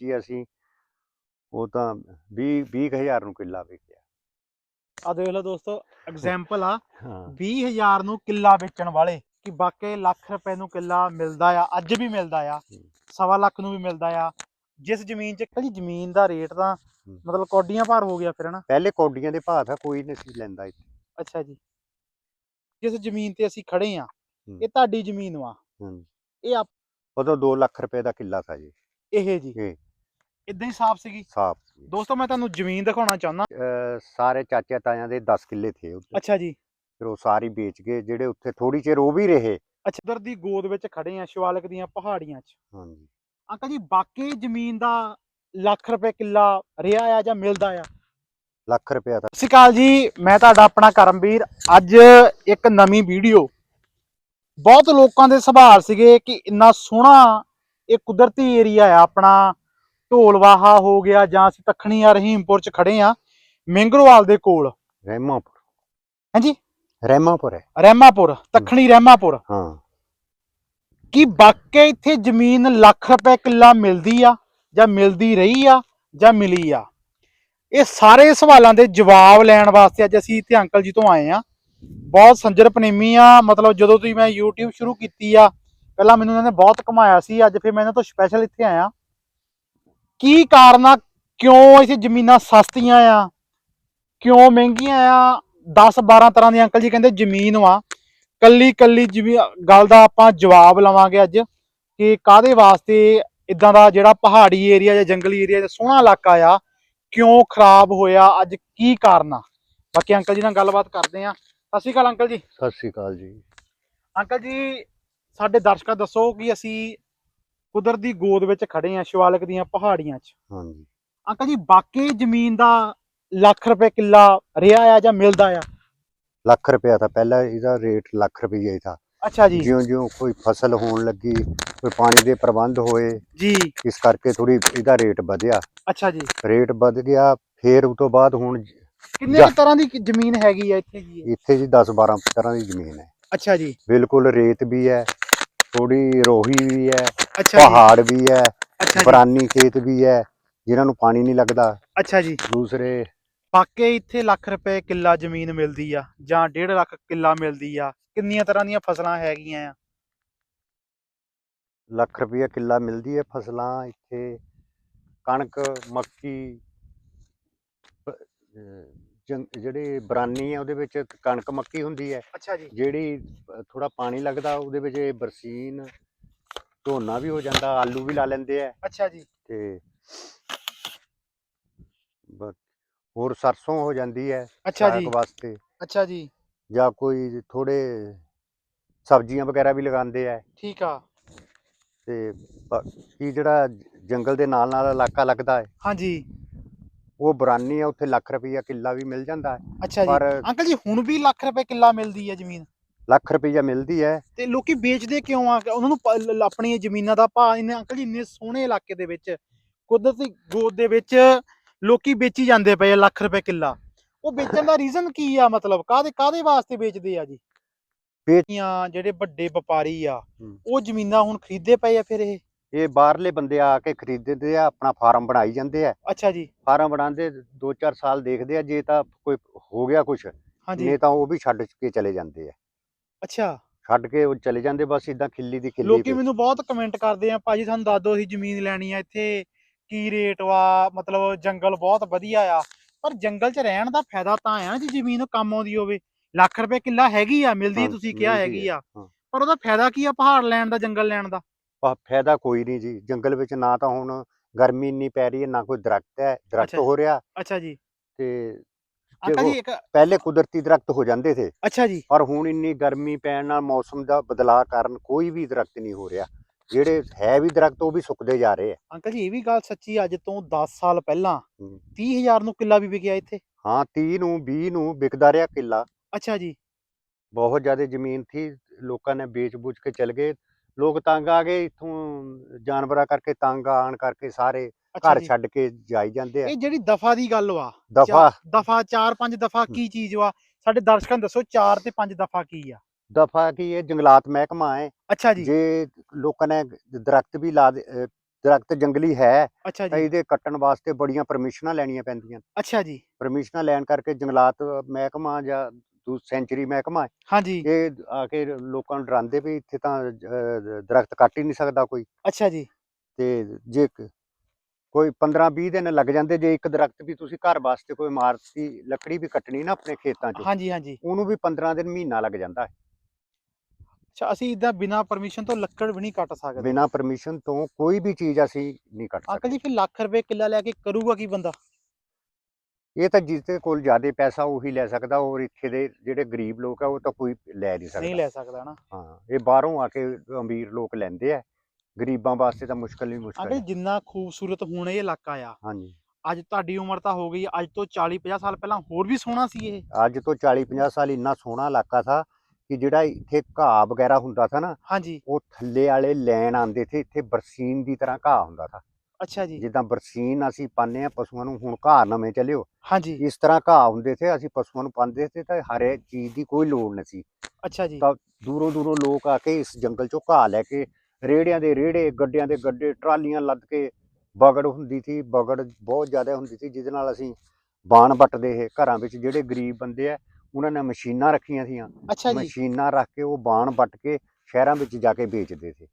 ਵੇਚੀ ਅਸੀਂ ਉਹ ਤਾਂ 20 20000 ਨੂੰ ਕਿੱਲਾ ਵੇਚਿਆ। ਆ ਦੇਖ ਲਓ ਦੋਸਤੋ ਐਗਜ਼ਾਮਪਲ ਆ ਹਾਂ। 20000 ਨੂੰ ਕਿੱਲਾ ਵੇਚਣ ਵਾਲੇ ਕਿ ਵਾਕਈ ਲੱਖ ਰੁਪਏ ਨੂੰ ਕਿੱਲਾ ਮਿਲਦਾ ਆ ਅੱਜ ਵੀ ਮਿਲਦਾ ਆ। ਸਵਾ ਲੱਖ ਨੂੰ ਵੀ ਮਿਲਦਾ ਆ। ਜਿਸ ਜ਼ਮੀਨ 'ਚ ਕਦੀ ਜ਼ਮੀਨ ਦਾ ਰੇਟ ਤਾਂ। ਮਤਲਬ ਕੌਡੀਆਂ ਭਾਰ ਹੋ ਗਿਆ ਫਿਰ ਹਨਾ? ਪਹਿਲੇ ਕੌਡੀਆਂ ਦੇ ਭਾਅ ਤਾਂ ਕੋਈ ਨਹੀਂ ਸੀ ਲੈਂਦਾ ਇੱਥੇ। ਅੱਛਾ ਜੀ। ਜਿਸ ਜ਼ਮੀਨ ਤੇ ਅਸੀਂ ਖੜੇ ਆ। ਇਹ ਤੁਹਾਡੀ ਜ਼ਮੀਨ ਵਾ। ਇਹ ਉਦੋਂ 2 ਲੱਖ ਰੁਪਏ ਦਾ ਕਿੱਲਾ ਸੀ ਜੀ। ਇਹ ਜੀ। ਇਦਾਂ ਹੀ ਸਾਫ਼ ਸੀਗੀ? ਸਾਫ਼ ਦੋਸਤੋ ਮੈਂ ਤੁਹਾਨੂੰ ਜ਼ਮੀਨ ਦਿਖਾਉਣਾ ਚਾਹੁੰਦਾ। ਸਾਰੇ ਚਾਚੇ ਤਾਇਆਂ ਦੇ 10 ਕਿੱਲੇ ਥੇ ਉੱਤੇ ਅੱਛਾ ਜੀ। ਫਿਰ ਉਹ ਸਾਰੀ ਵੇਚ ਗਏ ਜਿਹੜੇ ਉੱਥੇ ਥੋੜੀ ਚਿਰ ਉਹ ਵੀ ਰਹੇ। ਅੱਛਾ ਉਧਰ ਦੀ ਗੋਦ ਵਿੱਚ ਖੜੇ ਆ ਸ਼ਿਵਾਲਿਕ ਦੀਆਂ ਪਹਾੜੀਆਂ 'ਚ। ਹਾਂਜੀ। ਅੰਕਲ ਜੀ ਬਾਕੀ ਜ਼ਮੀਨ ਦਾ ਲੱਖ ਰੁਪਏ ਕਿੱਲਾ ਰਿਹਾ ਆ ਜਾਂ ਮਿਲਦਾ ਆ? ਲੱਖ ਰੁਪਇਆ ਤਾਂ ਸਤਿ ਸ਼੍ਰੀ ਅਕਾਲ ਜੀ ਮੈਂ ਤੁਹਾਡਾ ਆਪਣਾ ਕਰਮਵੀਰ। ਅੱਜ ਇੱਕ ਨਵੀਂ ਵੀਡੀਓ। ਬਹੁਤ ਲੋਕਾਂ ਦੇ ਸਵਾਲ ਸੀਗੇ ਕਿ ਇੰਨਾ ਸੋਹਣਾ ਇਹ ਕੁਦਰਤੀ ਏਰੀਆ ਆ ਆਪਣਾ। ਢੋਲਵਾਹਾ ਹੋ ਗਿਆ ਜਾਂ ਅਸੀਂ ਤਖਣੀ ਆ ਰਹੀਮਪੁਰ ਚ ਖੜੇ ਆ ਮਿੰਗਰੋਵਾਲ ਦੇ ਕੋਲ। ਰਹਿਮਾਪੁਰ ਹਾਂਜੀ? ਰਹਿਮਾਪੁਰ ਹੈ। ਰਹਿਮਾਪੁਰ ਤਖਣੀ ਰਹਿਮਾਪੁਰ ਹਾਂ। ਕੀ ਵਾਕਈ ਇੱਥੇ ਜ਼ਮੀਨ ਲੱਖ ਰੁਪਏ ਕਿੱਲਾ ਮਿਲਦੀ ਆ ਜਾਂ ਮਿਲਦੀ ਰਹੀ ਆ ਜਾਂ ਮਿਲੀ ਆ? ਇਹ ਸਾਰੇ ਸਵਾਲਾਂ ਦੇ ਜਵਾਬ ਲੈਣ ਵਾਸਤੇ ਅੱਜ ਅਸੀਂ ਇੱਥੇ ਅੰਕਲ ਜੀ ਤੋਂ ਆਏ ਆ। ਬਹੁਤ ਸੰਜਰ ਪਨੇਮੀ ਆ ਮਤਲਬ ਜਦੋਂ ਤੋਂ ਹੀ ਮੈਂ YouTube ਸ਼ੁਰੂ ਕੀਤੀ ਆ ਪਹਿਲਾਂ ਮੈਨੂੰ ਇਹਨਾਂ ਨੇ ਬਹੁਤ ਕਮਾਇਆ ਸੀ ਅੱਜ ਫਿਰ ਮੈਂ ਇਹਨਾਂ ਤੋਂ ਸਪੈਸ਼ਲ ਇੱਥੇ ਆਇਆ। ਕੀ ਕਾਰਨ ਆ? ਕਿਉਂ ਇੱਥੇ ਜ਼ਮੀਨਾਂ ਸਸਤੀਆਂ ਆ? ਕਿਉਂ ਮਹਿੰਗੀਆਂ ਆ? 10 12 ਤਰ੍ਹਾਂ ਦੀ ਅੰਕਲ ਜੀ ਕਹਿੰਦੇ ਜ਼ਮੀਨ ਵਾ। ਕੱਲੀ ਕੱਲੀ ਗੱਲ ਦਾ ਆਪਾਂ ਜਵਾਬ ਲਵਾਂਗੇ ਅੱਜ ਕਿ ਕਾਦੇ ਵਾਸਤੇ ਇਦਾਂ ਦਾ ਜਿਹੜਾ ਪਹਾੜੀ ਏਰੀਆ ਜਾਂ ਜੰਗਲੀ ਏਰੀਆ ਜਾਂ ਸੋਹਣਾ ਇਲਾਕਾ ਆ ਕਿਉਂ ਖਰਾਬ ਹੋਇਆ? ਅੱਜ ਕੀ ਕਾਰਨ ਆ? ਬਾਕੀ ਅੰਕਲ ਜੀ ਨਾਲ ਗੱਲਬਾਤ ਕਰਦੇ ਆ। ਸਤਿ ਸ਼੍ਰੀ ਅਕਾਲ ਅੰਕਲ ਜੀ। ਸਤਿ ਸ੍ਰੀ ਅਕਾਲ ਜੀ। ਅੰਕਲ ਜੀ ਸਾਡੇ ਦਰਸ਼ਕਾਂ ਦੱਸੋ ਕਿ ਅਸੀਂ ਕੁਦਰਤ ਦੀ ਗੋਦ ਵਿੱਚ ਖੜੇ ਆ ਸ਼ਿਵਾਲਿਕ ਦੀਆਂ ਪਹਾੜੀਆਂ 'ਚ। ਹਾਂਜੀ। ਅੰਕਲ ਜੀ ਬਾਕੀ ਜ਼ਮੀਨ ਦਾ ਲੱਖ ਰੁਪਏ ਕਿੱਲਾ ਰਿਹਾ ਆ ਜਾਂ ਮਿਲਦਾ ਆ? ਲੱਖ ਰੁਪਇਆ ਤਾਂ ਪਹਿਲਾਂ ਇਹਦਾ ਰੇਟ ਲੱਖ ਰੁਪਈਆ ਹੀ ਥਾ। ਅੱਛਾ ਜੀ। ਜਿਉਂ ਜਿਉਂ ਕੋਈ ਫਸਲ ਹੋਣ ਲੱਗੀ ਕੋਈ ਪਾਣੀ ਦੇ ਪ੍ਰਬੰਧ ਹੋਏ ਜੀ। ਇਸ ਕਰਕੇ ਥੋੜੀ ਇਹਦਾ ਰੇਟ ਵਧਿਆ। ਅੱਛਾ ਜੀ। ਰੇਟ ਵਧ ਗਿਆ ਫਿਰ ਉਸ ਤੋਂ ਬਾਅਦ ਹੁਣ ਕਿੰਨੇ ਜਾ- ਤਰ੍ਹਾਂ ਦੀ ਕੀ ਜ਼ਮੀਨ ਹੈਗੀ ਆ ਇੱਥੇ ਜੀ? ਇਹ? ਇੱਥੇ ਜੀ 10 12 ਤਰ੍ਹਾਂ ਦੀ ਜ਼ਮੀਨ ਹੈ। ਅੱਛਾ ਜੀ। ਬਿਲਕੁਲ ਰੇਤ ਵੀ ਹੈ ਥੋੜੀ ਰੋਹੀ ਵੀ ਹੈ ਅੱਛਾ ਜੀ। ਪਹਾੜ ਵੀ ਹੈ ਅੱਛਾ ਜੀ। ਬਰਾਨੀ ਖੇਤ ਵੀ ਹੈ ਜਿਨ੍ਹਾਂ ਨੂੰ ਪਾਣੀ ਨਹੀਂ ਲੱਗਦਾ। ਅੱਛਾ ਜੀ। ਦੂਸਰੇ ਵਾਕਈ ਇੱਥੇ ਲੱਖ ਰੁਪਏ ਕਿੱਲਾ ਜ਼ਮੀਨ ਮਿਲਦੀ ਆ ਜਾਂ 1.5 ਲੱਖ ਕਿੱਲਾ ਮਿਲਦੀ ਆ ਕਿੰਨੀਆਂ ਤਰ੍ਹਾਂ ਦੀਆਂ ਫਸਲਾਂ ਹੈਗੀਆਂ ਆ? ਲੱਖ ਰੁਪਈਆ ਕਿੱਲਾ ਮਿਲਦੀ ਹੈ ਫਸਲਾਂ ਇੱਥੇ ਕਣਕ ਮੱਕੀ ਅਹ ਜੰ- ਜਿਹੜੀ ਬਰਾਨੀ ਹੈ ਉਹਦੇ ਵਿੱਚ ਕਣਕ ਮੱਕੀ ਹੁੰਦੀ ਹੈ। ਅੱਛਾ ਜੀ। ਜਿਹੜੀ ਥੋੜਾ ਪਾਣੀ ਲੱਗਦਾ ਉਹਦੇ ਵਿੱਚ ਇਹ ਬਰਸੀਨ ਝੋਨਾ ਵੀ ਹੋ ਜਾਂਦਾ ਆਲੂ ਵੀ ਲਾ ਲੈਂਦੇ ਆ। ਅੱਛਾ ਜੀ। ਤੇ ਬ- ਹੋਰ ਸਰਸੋਂ ਹੋ ਜਾਂਦੀ ਹੈ ਅੱਛਾ ਸਾਗ ਜੀ ਵਾਸਤੇ। ਅੱਛਾ ਜੀ। ਜਾਂ ਕੋਈ ਥੋੜੇ ਸਬਜ਼ੀਆਂ ਵਗੈਰਾ ਵੀ ਲਗਾਉਂਦੇ ਆ। ਠੀਕ ਆ। ਤੇ ਬਾਕੀ ਜਿਹੜਾ ਜੰਗਲ ਦੇ ਨਾਲ ਨਾਲ ਇਲਾਕਾ ਲੱਗਦਾ ਹੈ ਹਾਂਜੀ। ਉਹ ਬਰਾਨੀ ਹੈ ਉੱਥੇ ਲੱਖ ਰੁਪਈਆ ਕਿੱਲਾ ਵੀ ਮਿਲ ਜਾਂਦਾ ਹੈ। ਅੱਛਾ ਜੀ। ਪਰ ਅੰਕਲ ਜੀ ਹੁਣ ਵੀ ਲੱਖ ਰੁਪਏ ਕਿੱਲਾ ਮਿਲਦੀ ਆ ਜ਼ਮੀਨ? ਲੱਖ ਰੁਪਈਆ ਮਿਲਦੀ ਹੈ। ਤੇ ਲੋਕੀ ਵੇਚਦੇ ਕਿਉਂ ਆ? ਉਹਨਾਂ ਨੂੰ ਪ- ਲ- ਆਪਣੀਆਂ ਜ਼ਮੀਨਾਂ ਦਾ ਭਾਅ ਇੰਨੇ ਅੰਕਲ ਜੀ ਇੰਨੇ ਸੋਹਣੇ ਇਲਾਕੇ ਦੇ ਵਿੱਚ ਕੁਦਰਤੀ ਗੋਦ ਦੇ ਵਿੱਚ ਲੋਕੀ ਵੇਚੀ ਜਾਂਦੇ ਪਏ ਆ ਲੱਖ ਰੁਪਏ ਕਿੱਲਾ। ਉਹ ਵੇਚਣ ਦਾ ਰੀਜ਼ਨ ਕੀ ਆ ਮਤਲਬ? ਕਾਦੇ ਕਾਦੇ ਵਾਸਤੇ ਵੇਚਦੇ ਆ ਜੀ? ਵੇਚ- ਜਾਂ ਜਿਹੜੇ ਵੱਡੇ ਵਪਾਰੀ ਆ ਹੂੰ। ਉਹ ਜ਼ਮੀਨਾਂ ਹੁਣ ਖਰੀਦਦੇ ਪਏ ਆ ਫਿਰ ਇਹ? ਇਹ ਬਾਹਰਲੇ ਬੰਦੇ ਆ ਕੇ ਖਰੀਦਦੇ ਆ ਆਪਣਾ ਫਾਰਮ ਬਣਾਈ ਜਾਂਦੇ ਆ। ਅੱਛਾ ਜੀ। ਫਾਰਮ ਬਣਾਉਂਦੇ 2-4 ਸਾਲ ਦੇਖਦੇ ਆ ਜੇ ਤਾਂ ਕੋਈ ਹੋ ਗਿਆ ਕੁਝ ਹਾਂਜੀ। ਨਹੀਂ ਤਾਂ ਉਹ ਵੀ ਛੱਡ ਕੇ ਚਲੇ ਜਾਂਦੇ ਆ। ਅੱਛਾ। ਛੱਡ ਕੇ ਉਹ ਚਲੇ ਜਾਂਦੇ ਬਸ ਇਦਾਂ ਖਿੱਲੀ ਦੀ ਖਿੱਲੀ ਲੋਕੀ ਪਈ। ਮੈਨੂੰ ਬਹੁਤ ਕਮੈਂਟ ਕਰਦੇ ਆ ਭਾਜੀ ਸਾਨੂੰ ਦੱਸ ਦਿਓ ਅਸੀਂ ਜ਼ਮੀਨ ਲੈਣੀ ਆ ਇੱਥੇ ਕੀ ਰੇਟ ਵਾ ਮਤਲਬ ਜੰਗਲ ਬਹੁਤ ਵਧੀਆ ਆ। ਪਰ ਜੰਗਲ 'ਚ ਰਹਿਣ ਦਾ ਫਾਇਦਾ ਤਾਂ ਆ ਜੇ ਜ਼ਮੀਨ ਕੰਮ ਆਉਂਦੀ ਹੋਵੇ। ਲੱਖ ਰੁਪਏ ਕਿੱਲਾ ਹੈਗੀ ਆ ਮਿਲਦੀ ਹਾਂ, ਤੁਸੀਂ ਕਿਹਾ ਮਿਲਦੀ ਹੈਗੀ ਆ, ਹਾਂ। ਪਰ ਉਹਦਾ ਫਾਇਦਾ ਕੀ ਆ ਪਹਾੜ ਲੈਣ ਦਾ ਜੰਗਲ ਲੈਣ ਦਾ? ਪਾ- ਫਾਇਦਾ ਕੋਈ ਨਹੀਂ ਜੀ। ਜੰਗਲ ਵਿੱਚ ਨਾ ਤਾਂ ਹੁਣ ਗਰਮੀ ਇੰਨੀ ਪੈ ਰਹੀ ਹੈ ਨਾ ਕੋਈ ਦਰਖਤ ਹੈ ਦਰਖਤ ਅੱਛਾ। ਹੋ ਰਿਹਾ। ਅੱਛਾ ਜੀ। ਤੇ ਅੰਕਲ ਜੀ ਇੱਕ ਪਹਿਲੇ ਕੁਦਰਤੀ ਦਰਖਤ ਹੋ ਜਾਂਦੇ ਥੇ ਅੱਛਾ ਜੀ। ਪਰ ਹੁਣ ਇੰਨੀ ਗਰਮੀ ਪੈਣ ਨਾਲ ਮੌਸਮ ਦਾ ਬਦਲਾਅ ਕਾਰਨ ਕੋਈ ਵੀ ਦਰਖਤ ਨਹੀਂ ਹੋ ਰਿਹਾ। ਜਿਹੜੇ ਹੈ ਵੀ ਦਰਖਤ ਉਹ ਵੀ ਸੁੱਕਦੇ ਜਾ ਰਹੇ ਆ। ਅੰਕਲ ਜੀ ਇਹ ਵੀ ਗੱਲ ਸੱਚੀ ਅੱਜ ਤੋਂ 10 ਸਾਲ ਪਹਿਲਾਂ ਹੂੰ। 30000 ਨੂੰ ਕਿੱਲਾ ਵੀ ਵਿਕਿਆ ਇੱਥੇ। ਹਾਂ 30 ਨੂੰ 20 ਨੂੰ ਵਿਕਦਾ ਰਿਹਾ ਕਿੱਲਾ। ਅੱਛਾ ਜੀ। ਬਹੁਤ ਜ਼ਿਆਦਾ ਜ਼ਮੀਨ ਥੀ ਲੋਕਾਂ ਨੇ ਵੇਚ-ਬੂਝ ਕੇ ਚਲ ਗਏ। ਲੋਕ ਤੰਗ ਆ ਗਏ ਇਥੋਂ ਜਾਨਵਰਾਂ ਕਰਕੇ ਤੰਗ ਆਣ ਕਰਕੇ ਸਾਰੇ। ਅੱਛਾ ਘਰ ਜੀ। ਛੱਡ ਕੇ ਜਾਈ ਜਾਂਦੇ ਆ। ਇਹ ਜਿਹੜੀ ਦਫਾ ਦੀ ਗੱਲ ਵਾ ਦਫਾ। ਦਫਾ 4-5 ਦਫਾ ਕੀ ਚੀਜ਼ ਵਾ? ਸਾਡੇ ਦਰਸ਼ਕਾਂ ਨੂੰ ਦੱਸੋ 4 ਤੇ 5 ਦਫਾ ਕੀ ਆ? ਦਫਾ ਕੀ ਇਹ ਜੰਗਲਾਤ ਮਹਿਕਮਾ ਹੈ। ਅੱਛਾ ਜੀ। ਜੇ ਲੋਕਾਂ ਨੇ ਦਰਖਤ ਵੀ ਲਾ ਦੇ- ਅਹ ਦਰਖਤ ਜੰਗਲੀ ਹੈ ਅੱਛਾ ਤਾਂ ਜੀ। ਇਹਦੇ ਕੱਟਣ ਵਾਸਤੇ ਬੜੀਆਂ ਪਰਮਿਸ਼ਨਾਂ ਲੈਣੀਆਂ ਪੈਂਦੀਆਂ। ਅੱਛਾ ਜੀ। ਪਰਮਿਸ਼ਨਾਂ ਲੈਣ ਕਰਕੇ ਜੰਗਲਾਤ ਮਹਿਕਮਾ ਜਾਂ ਦੂ ਸੈਂਚੁਰੀ ਮਹਿਕਮਾ ਹਾਂਜੀ ਇਹ ਆ ਕੇ ਲੋਕਾਂ ਨੂੰ ਡਰਾਉਂਦੇ ਵੀ ਇੱਥੇ ਤਾਂ ਅਹ, ਦਰਖਤ ਕੱਟ ਹੀ ਨਹੀਂ ਸਕਦਾ ਕੋਈ। ਅੱਛਾ ਜੀ। ਤੇ ਜੇ ਕ- ਕੋਈ 15 20 ਦਿਨ ਲੱਗ ਜਾਂਦੇ ਜੇ ਇੱਕ ਦਰਖਤ ਵੀ ਤੁਸੀਂ ਘਰ ਵਾਸਤੇ ਕੋਈ ਇਮਾਰਤ ਦੀ ਲੱਕੜੀ ਵੀ ਕੱਟਣੀ ਨਾ ਆਪਣੇ ਖੇਤਾਂ 'ਚ ਹਾਂਜੀ ਹਾਂਜੀ। ਉਹਨੂੰ ਵੀ 15 ਦਿਨ ਮਹੀਨਾ ਲੱਗ ਜਾਂਦਾ ਹੈ। ਅੱਛਾ ਅਸੀਂ ਇਦਾਂ ਬਿਨਾ ਪਰਮਿਸ਼ਨ ਤੋਂ ਲੱਕੜ ਵੀ ਨਹੀਂ ਕੱਟ ਸਕਦੇ। ਬਿਨਾਂ ਪਰਮਿਸ਼ਨ ਤੋਂ ਕੋਈ ਵੀ ਚੀਜ਼ ਅਸੀਂ ਨਹੀਂ ਕੱਟ ਅੰਕਲ ਸਕਦੇ। ਜੀ ਫਿਰ ਲੱਖ ਰੁਪਏ ਕਿੱਲਾ ਲੈ ਕੇ ਕਰੂਗਾ ਕੀ ਬੰਦਾ? ਇਹ ਤਾਂ ਜਿਹਦੇ ਕੋਲ ਜ਼ਿਆਦਾ ਪੈਸਾ ਉਹੀ ਲੈ ਸਕਦਾ ਔਰ ਇੱਥੇ ਦੇ ਜਿਹੜੇ ਗਰੀਬ ਲੋਕ ਆ ਉਹ ਤਾਂ ਕੋਈ ਲੈ ਨਹੀਂ ਸਕਦਾ। ਨਹੀਂ ਲੈ ਸਕਦਾ ਨਾ ਹਾਂ ਇਹ ਬਾਹਰੋਂ ਆ ਕੇ ਅਮੀਰ ਲੋਕ ਲੈਂਦੇ ਆ। ਗਰੀਬਾਂ ਵਾਸਤੇ ਤਾਂ ਮੁਸ਼ਕਲ ਹੀ ਮੁਸ਼ਕਲ ਅੰਕਲ ਹੈ। ਜਿੰਨਾ ਖੂਬਸੂਰਤ ਹੁਣ ਇਹ ਇਲਾਕਾ ਆ ਹਾਂਜੀ। ਅੱਜ ਤੁਹਾਡੀ ਉਮਰ ਤਾਂ ਹੋ ਗਈ ਅੱਜ ਤੋਂ 40 50 ਸਾਲ ਪਹਿਲਾਂ ਹੋਰ ਵੀ ਸੋਹਣਾ ਸੀ ਇਹ। ਅੱਜ ਤੋਂ 40 50 ਸਾਲ ਇੰਨਾ ਸੋਹਣਾ ਇਲਾਕਾ ਥਾ ਕਿ ਜਿਹੜਾ ਇੱਥੇ ਘਾਹ ਵਗੈਰਾ ਹੁੰਦਾ ਥਾ ਨਾ ਹਾਂਜੀ। ਉਹ ਥੱਲੇ ਵਾਲੇ ਲੈਣ ਆਉਂਦੇ ਥੇ ਇੱਥੇ ਬਰਸੀਨ ਦੀ ਤਰ੍ਹਾਂ ਘਾਹ ਹੁੰਦਾ ਥਾ। ਅੱਛਾ ਜੀ। ਜਿੱਦਾਂ ਬਰਸੀਨ ਅਸੀਂ ਪਾਉਂਦੇ ਆ ਪਸ਼ੂਆਂ ਨੂੰ ਹੁਣ ਘਾਹ ਨਵੇਂ ਚੱਲਿਓ ਹਾਂਜੀ। ਇਸ ਤਰ੍ਹਾਂ ਘਾਹ ਹੁੰਦੇ ਥੇ ਅਸੀਂ ਪਸ਼ੂਆਂ ਨੂੰ ਪਾਉਂਦੇ ਤੇ ਤਾਂ ਹਰੇ ਚੀਜ਼ ਦੀ ਕੋਈ ਲੋੜ ਨਹੀਂ ਸੀ। ਅੱਛਾ ਜੀ। ਤਾਂ ਦੂਰੋਂ ਦੂਰੋਂ ਲੋਕ ਆ ਕੇ ਇਸ ਜੰਗਲ ਚੋਂ ਘਾਹ ਲੈ ਕੇ ਰੇੜਿਆਂ ਦੇ ਰੇੜੇ ਗੱਡਿਆਂ ਦੇ ਗੱਡੇ ਟਰਾਲੀਆਂ ਲੱਦ ਕੇ ਬਗੜ ਹੁੰਦੀ ਸੀ ਬਗੜ ਬਹੁਤ ਜ਼ਿਆਦਾ ਹੁੰਦੀ ਸੀ ਜਿਹਦੇ ਨਾਲ ਅਸੀਂ ਬਾਣ ਵੱਟਦੇ ਇਹ ਘਰਾਂ ਵਿੱਚ ਜਿਹੜੇ ਗਰੀਬ ਬੰਦੇ ਆ ਉਹਨਾਂ ਨੇ ਮਸ਼ੀਨਾਂ ਰੱਖੀਆਂ ਸੀਆਂ। ਅੱਛਾ ਜੀ। ਮਸ਼ੀਨਾਂ ਰੱਖ ਕੇ ਉਹ ਬਾਣ ਵੱਟ ਕੇ ਸ਼ਹਿਰਾਂ ਵਿੱਚ ਜਾ ਕੇ ਵੇਚਦੇ ਸੀ।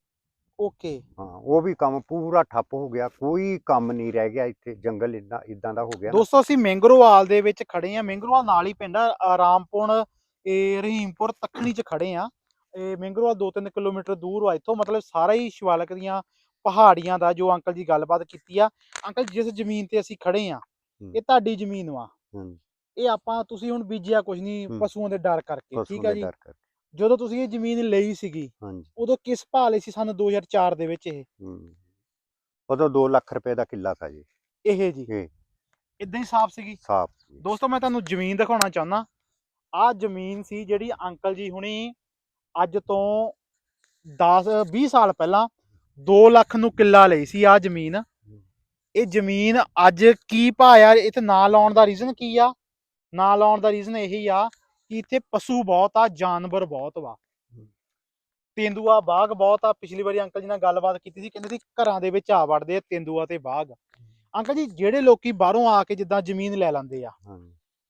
ਓਕੇ। ਹਾਂ ਉਹ ਵੀ ਕੰਮ ਪੂਰਾ ਠੱਪ ਹੋ ਗਿਆ ਕੋਈ ਕੰਮ ਨਹੀਂ ਰਹਿ ਗਿਆ ਇੱਥੇ ਜੰਗਲ ਇਦਾਂ ਇਦਾਂ ਦਾ ਹੋ ਗਿਆ। ਦੋਸਤੋ ਅਸੀਂ ਮੈਂਗਰੋਵਾਲ ਦੇ ਵਿੱਚ ਖੜੇ ਆ ਮੈਂਗਰੋਵਾਲ ਨਾਲ ਹੀ ਪਿੰਡ ਆ ਆਰਾਮਪੁਰ ਇਹ ਰਹੀਮਪੁਰ ਤੱਕਣੀ ਚ ਖੜੇ ਆ ਇਹ ਮੈਂਗਰੋਵਾਲ 2-3 ਕਿਲੋਮੀਟਰ ਦੂਰ ਆ ਇੱਥੋਂ ਮਤਲਬ ਸਾਰਾ ਹੀ ਸ਼ਿਵਾਲਕ ਦੀਆਂ ਪਹਾੜੀਆਂ ਦਾ ਜੋ ਅੰਕਲ ਜੀ ਗੱਲਬਾਤ ਕੀਤੀ ਆ ਅੰਕਲ ਜਿਸ ਜ਼ਮੀਨ ਤੇ ਅਸੀਂ ਖੜੇ ਆ ਇਹ ਤੁਹਾਡੀ ਜ਼ਮੀਨ ਵਾ। ਇਹ ਆਪਾਂ ਤੁਸੀਂ ਹੁਣ ਬੀਜਿਆ ਕੁਝ ਨਹੀਂ। ਪਸ਼ੂਆਂ ਦੇ ਡਰ ਕਰਕੇ ਠੀਕ ਆ ਜੀ। ਜਦੋਂ ਤੁਸੀਂ ਇਹ ਜ਼ਮੀਨ ਲਈ ਸੀਗੀ ਉਦੋਂ ਕਿਸ ਭਾਅ ਲਈ ਸੀ ਸਾਨੂੰ 2004 ਦੇ ਵਿੱਚ ਇਹ? ਉਦੋਂ 2 ਲੱਖ ਰੁਪਏ ਦਾ ਕਿੱਲਾ ਥਾ ਜੀ। ਇਹ ਜੀ। ਇਦਾਂ ਹੀ ਸਾਫ਼ ਸੀਗੀ? ਸਾਫ਼ ਦੋਸਤੋ ਮੈਂ ਤੁਹਾਨੂੰ ਜ਼ਮੀਨ ਦਿਖਾਉਣਾ ਚਾਹੁੰਦਾ। ਆਹ ਜ਼ਮੀਨ ਸੀ ਜਿਹੜੀ ਅੰਕਲ ਜੀ ਹੁਣੀ ਅੱਜ ਤੋਂ 10 20 ਸਾਲ ਪਹਿਲਾਂ 2 ਲੱਖ ਨੂੰ ਕਿੱਲਾ ਲਈ ਸੀ ਆਹ ਜ਼ਮੀਨ। ਇਹ ਜ਼ਮੀਨ ਅੱਜ ਕੀ ਭਾਅ ਆ ਇੱਥੇ ਨਾ ਲਾਉਣ ਦਾ ਰੀਜ਼ਨ ਕੀ ਆ? ਨਾ ਲਾਉਣ ਦਾ ਰੀਜ਼ਨ ਇਹੀ ਆ ਕਿ ਇੱਥੇ ਪਸ਼ੂ ਬਹੁਤ ਆ, ਜਾਨਵਰ ਬਹੁਤ ਵਾ। ਤੇਂਦੂਆ ਬਾਗ ਬਹੁਤ ਆ, ਪਿਛਲੀ ਵਾਰੀ ਅੰਕਲ ਜੀ ਨਾਲ ਗੱਲਬਾਤ ਕੀਤੀ ਸੀ, ਕਹਿੰਦੇ ਸੀ ਘਰਾਂ ਦੇ ਵਿੱਚ ਆ ਵੜਦੇ ਆ ਤੇਂਦੂਆ ਤੇ ਬਾਗ। ਅੰਕਲ ਜੀ, ਜਿਹੜੇ ਲੋਕੀ ਬਾਹਰੋਂ ਆ ਕੇ ਜਿੱਦਾਂ ਜ਼ਮੀਨ ਲੈ ਲੈਂਦੇ ਆ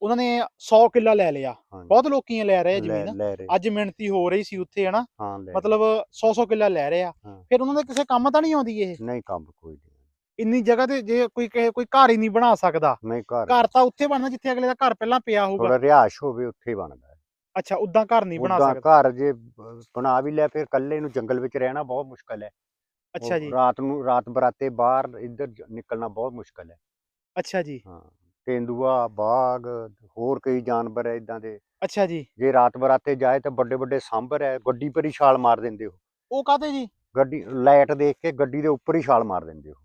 ਉਹਨਾਂ ਨੇ 100 ਕਿੱਲਾ ਲੈ ਲਿਆ। ਹਾਂਜੀ। ਬਹੁਤ ਲੋਕੀ ਲੈ ਰਹੇ ਆ ਜ਼ਮੀਨ। ਲੈ ਰਹੇ ਅੱਜ ਮਿਹਨਤੀ ਹੋ ਰਹੀ ਸੀ ਉੱਥੇ ਹਨਾ? ਹਾਂ ਲੈ ਮਤਲਬ 100 100 ਕਿੱਲਾ ਲੈ ਰਹੇ ਆ। ਹਾਂ। ਫਿਰ ਉਹਨਾਂ ਦੇ ਕਿਸੇ ਕੰਮ ਤਾਂ ਨਹੀਂ ਆਉਂਦੀ ਇਹ? ਨਹੀਂ ਕੰਮ ਕੋਈ ਨਹੀਂ ਇੰਨੀ ਜਗ੍ਹਾ ਤੇ ਜੇ ਕੋਈ ਕਹੇ ਕੋਈ ਘਰ ਹੀ ਨਹੀਂ ਬਣਾ ਸਕਦਾ। ਘਰ ਘਰ ਤਾਂ ਉੱਥੇ ਬਣਨਾ ਜਿੱਥੇ ਅਗਲੇ ਦਾ ਘਰ ਪਹਿਲਾਂ ਪਿਆ ਹੋਊਗਾ। ਥੋੜਾ ਰਿਹਾਇਸ਼ ਹੋਵੇ ਉੱਥੇ ਹੀ ਬਣਦਾ ਹੈ। ਅੱਛਾ ਉਦਾਂ ਘਰ ਨਹੀਂ ਬਣਾ ਉਦਾਂ ਸਕਦਾ। ਘਰ ਜੇ ਬ- ਬਣਾ ਵੀ ਲੈ ਫਿਰ ਇਕੱਲੇ ਨੂੰ ਜੰਗਲ ਵਿੱਚ ਰਹਿਣਾ ਬਹੁਤ ਮੁਸ਼ਕਲ ਹੈ। ਅੱਛਾ ਉਹ ਜੀ। ਰਾਤ ਨੂੰ ਰਾਤ ਬਰਾਤੇ ਬਾਹਰ ਇੱਧਰ ਜ- ਨਿਕਲਣਾ ਬਹੁਤ ਮੁਸ਼ਕਲ ਹੈ। ਅੱਛਾ ਜੀ। ਹਾਂ। ਤੇਂਦੂਆ ਬਾਗ ਹੋਰ ਕਈ ਜਾਨਵਰ ਹੈ ਇਦਾਂ ਦੇ। ਅੱਛਾ ਜੀ। ਜੇ ਰਾਤ ਬਰਾਤੇ ਜਾਏ ਤਾਂ ਵੱਡੇ ਵੱਡੇ ਸਾਂਭਰ ਹੈ ਗੱਡੀ ਪਰ ਹੀ ਛਾਲ ਮਾਰ ਦਿੰਦੇ ਹੋ ਉਹ ਕਾਤੇ ਜੀ? ਗੱਡੀ ਲਾਈਟ ਦੇਖ ਕੇ ਗੱਡੀ ਦੇ ਉੱਪਰ ਹੀ ਛਾਲ ਮਾਰ ਦਿੰਦੇ ਹੋ